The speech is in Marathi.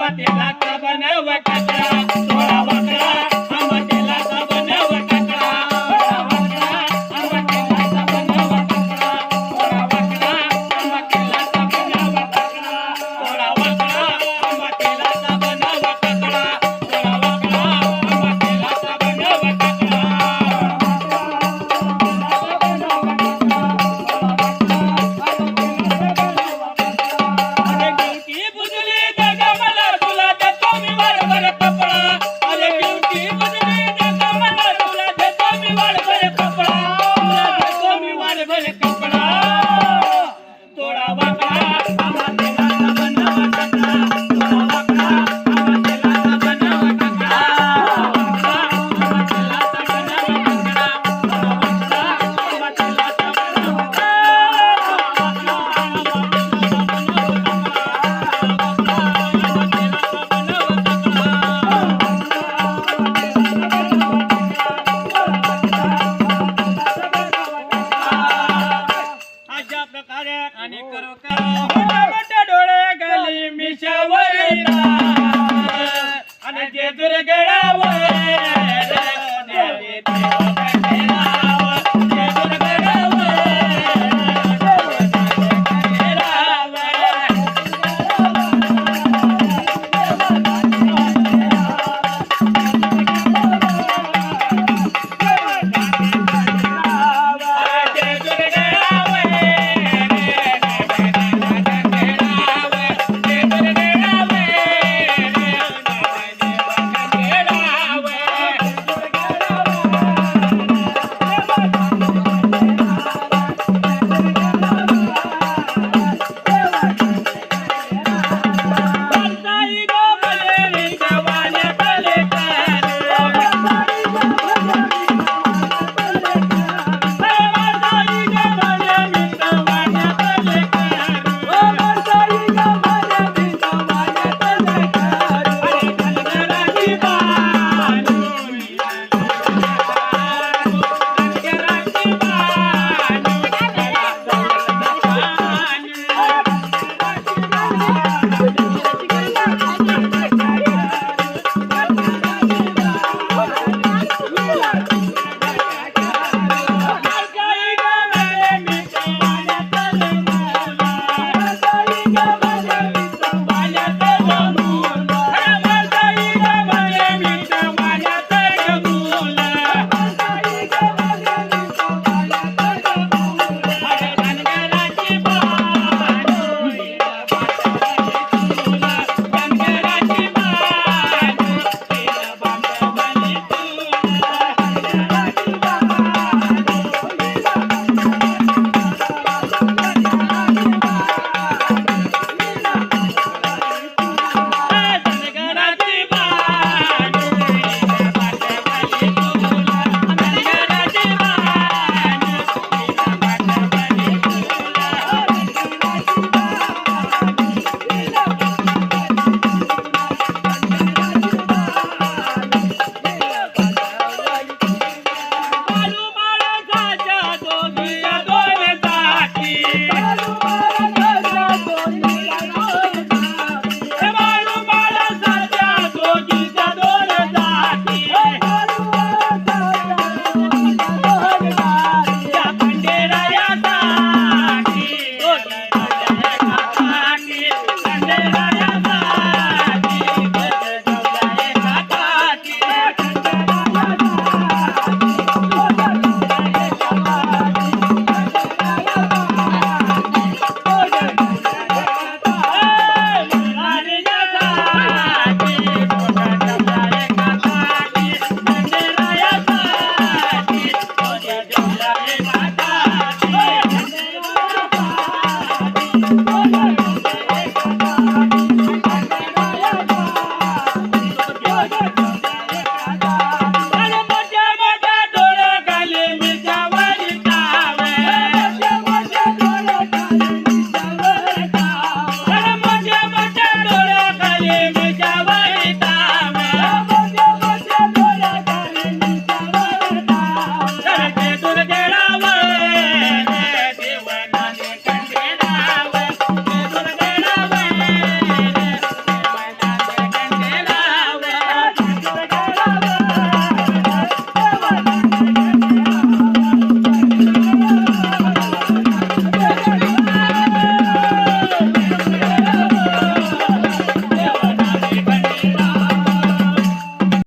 ಪತಿ ಲಕ್ಕ ಬನವ ಕಟ್ಟ काड्या आणि हो. करू का डोळे घाली मिशावर आणि thank you